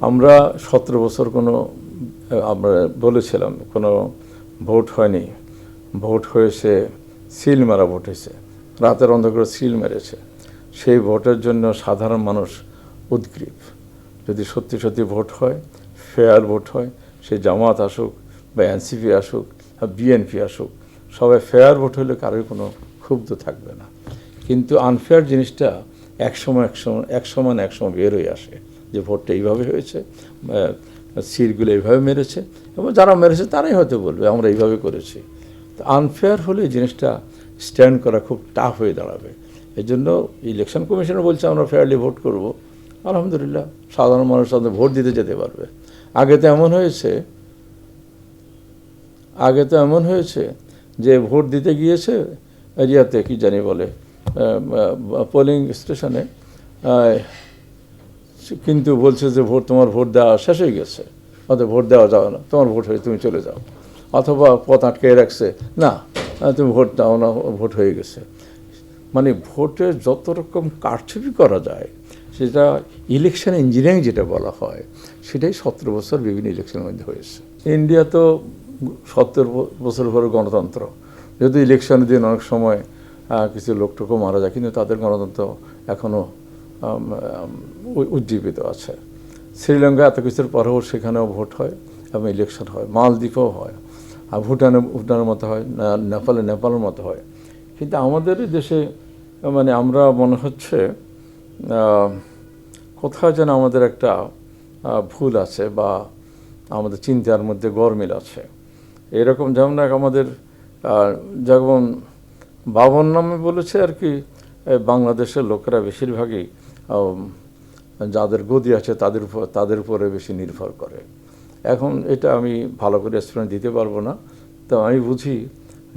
আমরা সতেরো বছর কোনো, আমরা বলেছিলাম, কোনো ভোট হয়নি। ভোট হয়েছে, সিল মারা ভোট হয়েছে। রাতের অন্ধকারে সিল মেরেছে। সেই ভোটের জন্য সাধারণ মানুষ উদ্গ্রীব। যদি সত্যি সত্যি ভোট হয়, ফেয়ার ভোট হয়, সে জামাত আসুক বা এনসিপি আসুক বা বিএনপি আসুক, সবাই ফেয়ার ভোট হলে কারোর কোনো ক্ষুব্ধ থাকবে না। কিন্তু আনফেয়ার জিনিসটা এক সময় এক সময় এক সময় না এক সময় বের হয়ে আসে। যে ভোটটা এইভাবে হয়েছে সিটগুলো এইভাবে মেরেছে, এবং যারা মেরেছে তারাই হয়তো বলবে, আমরা এইভাবে করেছি। তো আনফেয়ার হলে জিনিসটা স্ট্যান্ড করা খুব টাফ হয়ে দাঁড়াবে। এই জন্য ইলেকশন কমিশনও বলছে, আমরা ফেয়ারলি ভোট করব। আলহামদুলিল্লাহ, সাধারণ মানুষ তাদের ভোট দিতে যেতে পারবে। আগে তো এমন হয়েছে, আগে তো এমন হয়েছে যে ভোট দিতে গিয়েছে, এরিয়াতে কি জানি বলে পোলিং স্টেশনে কিন্তু বলছে যে ভোট, তোমার ভোট দেওয়া শেষ হয়ে গেছে। অত ভোট দেওয়া যাবে না। তোমার ভোট হয়ে, তুমি চলে যাও। অথবা পথ আটকে রাখছে, না, তুমি ভোট দাও না, ভোট হয়ে গেছে। মানে ভোটের যত রকম কারচুপি করা যায়, সেটা ইলেকশন ইঞ্জিনিয়ারিং যেটা বলা হয়, সেটাই সতেরো বছর বিভিন্ন ইলেকশনের মধ্যে হয়েছে। ইন্ডিয়া তো সত্তর বছর পরে গণতন্ত্র। যদি ইলেকশনের দিন অনেক সময় কিছু লোকটুকু মারা যায়, কিন্তু তাদের গণতন্ত্র এখনও উজ্জীবিত আছে। শ্রীলঙ্কা এত কিছুর পরেও সেখানেও ভোট হয় এবং ইলেকশন হয়। মালদ্বীপেও হয়। আর ভুটানে, ভুটানের মতো হয় নেপালে নেপালের মতো হয়। কিন্তু আমাদের দেশে মানে আমরা মনে হচ্ছে কোথাও যেন আমাদের একটা ভুল আছে বা আমাদের চিন্তার মধ্যে গরমিল আছে। এরকম যেমন এক আমাদের যেমন বাবন নামে বলেছে আর কি বাংলাদেশের লোকেরা বেশিরভাগই যাদের গদি আছে তাদের উপর তাদের উপরে বেশি নির্ভর করে। এখন এটা আমি ভালো করে এক্সপ্লেন দিতে পারব না। তো আমি বুঝি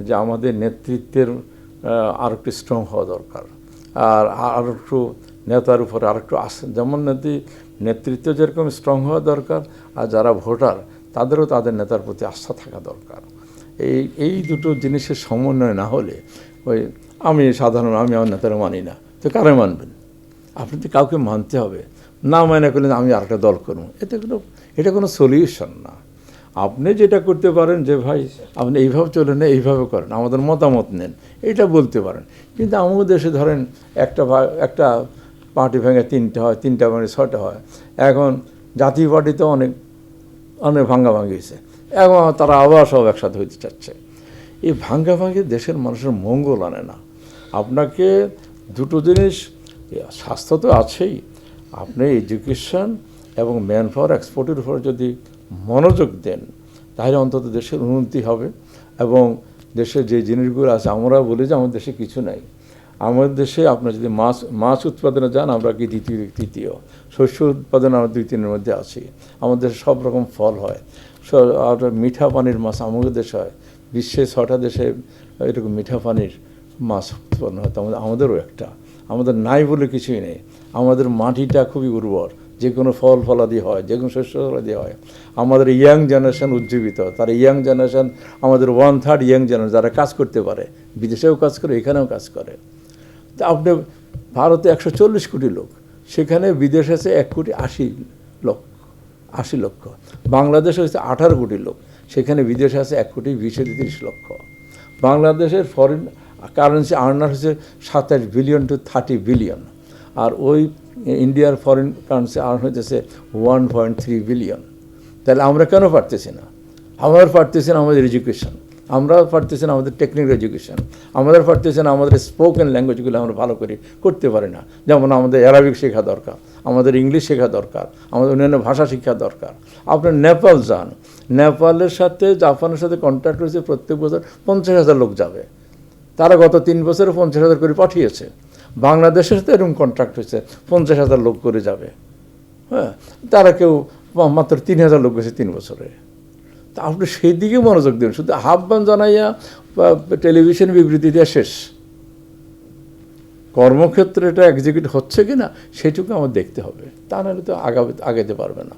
যে আমাদের নেতৃত্বের আর একটু স্ট্রং হওয়া দরকার। আর আর একটু নেতার উপরে আর একটু আস, যেমন নেত্রী নেতৃত্ব যেরকম স্ট্রং হওয়া দরকার, আর যারা ভোটার তাদেরও তাদের নেতার প্রতি আস্থা থাকা দরকার। এই এই দুটো জিনিসের সমন্বয় না হলে ওই আমি সাধারণ, আমি আমার নেতারা মানি না। তো কারে মানবেন? আপনি তো কাউকে মানতে হবে। না মানে করলেন আমি আরেকটা দল করব। এতে কোনো, এটা কোনো সলিউশন না। আপনি যেটা করতে পারেন যে, ভাই, আপনি এইভাবে চলেন না এইভাবে করেন। আমাদের মতামত নেন। এটা বলতে পারেন। কিন্তু আমাদের দেশে ধরেন, একটা একটা পার্টি ভেঙে তিনটে হয়, তিনটা ভেঙে ছটা হয়। এখন জাতীয় পার্টিতে অনেক অনেক ভাঙ্গা ভাঙ্গিয়েছে এবং তারা আবার সব একসাথে হইতে চাচ্ছে। এই ভাঙ্গা ভাঙ্গি দেশের মানুষের মঙ্গল আনে না। আপনাকে দুটো জিনিস স্বাস্থ্য তো আছেই। আপনি এডুকেশন এবং ম্যান পাওয়ার এক্সপোর্টের উপর যদি মনোযোগ দেন, তাহলে অন্তত দেশের উন্নতি হবে এবং দেশের যে জিনিসগুলো আছে, আমরা বলি যে আমাদের দেশে কিছু নাই। আমাদের দেশে আপনার যদি মাছ মাছ উৎপাদনে যান, আমরা কি দ্বিতীয়, তৃতীয়? শস্য উৎপাদনে আমরা দুই, তিনের মধ্যে আছি। আমাদের দেশে সব রকম ফল হয়। আর মিঠা পানির মাছ আমাদের দেশে হয়। বিশ্বে ছটা দেশে এরকম মিঠা পানির মাছ উৎপন্ন হয়। আমাদেরও একটা। আমাদের নাই বলে কিছুই নেই। আমাদের মাটিটা খুবই উর্বর। যে কোনো ফল ফলাদি হয়, যে কোনো শস্য ফলাদি হয়। আমাদের ইয়াং জেনারেশন উজ্জীবিত। তার ইয়াং জেনারেশন, আমাদের ওয়ান থার্ড ইয়াং জেনারেশন যারা কাজ করতে পারে, বিদেশেও কাজ করে, এখানেও কাজ করে। তা আপনি ভারতে একশো চল্লিশ কোটি লোক, সেখানে বিদেশে আছে এক কোটি আশি লক্ষ আশি লক্ষ। বাংলাদেশ হচ্ছে আঠারো কোটি লোক, সেখানে বিদেশে আছে এক কোটি বিশ তিরিশ লক্ষ। বাংলাদেশের ফরেন কারেন্সি আর্নার হচ্ছে সাতাশ বিলিয়ন টু থার্টি বিলিয়ন আর ওই ইন্ডিয়ার ফরেন কারেন্সি আর্ন হইতেছে ওয়ান পয়েন্ট থ্রি বিলিয়ন তাহলে আমরা কেন পারতেছি না? আমরা পারতেছি না আমাদের এডুকেশন আমরা পারতেছি না আমাদের টেকনিক্যাল এডুকেশন আমাদের পারতেছি না আমাদের স্পোকেন ল্যাঙ্গুয়েজগুলো আমরা ভালো করে করতে পারি না। যেমন আমাদের অ্যারাবিক শেখা দরকার, আমাদের ইংলিশ শেখা দরকার, আমাদের অন্যান্য ভাষা শিক্ষা দরকার। আপনার নেপাল যান, নেপালের সাথে, জাপানের সাথে কন্ট্যাক্ট হয়েছে প্রত্যেক বছর পঞ্চাশ হাজার লোক যাবে। তারা গত তিন বছরে পঞ্চাশ হাজার করে পাঠিয়েছে। বাংলাদেশের সাথে এরকম কন্ট্রাক্ট হয়েছে, পঞ্চাশ হাজার লোক করে যাবে। হ্যাঁ তারা কেউ মাত্র তিন হাজার লোক গেছে তিন বছরে। তা আপনি সেই দিকে মনোযোগ দিন, শুধু আহ্বান জানাইয়া টেলিভিশন বিবৃতি দেওয়া শেষ। কর্মক্ষেত্রে এটা এক্সিকিউট হচ্ছে কি না সেটুকু আমার দেখতে হবে। তা নাহলে তো আগাবে আগাতে পারবে না।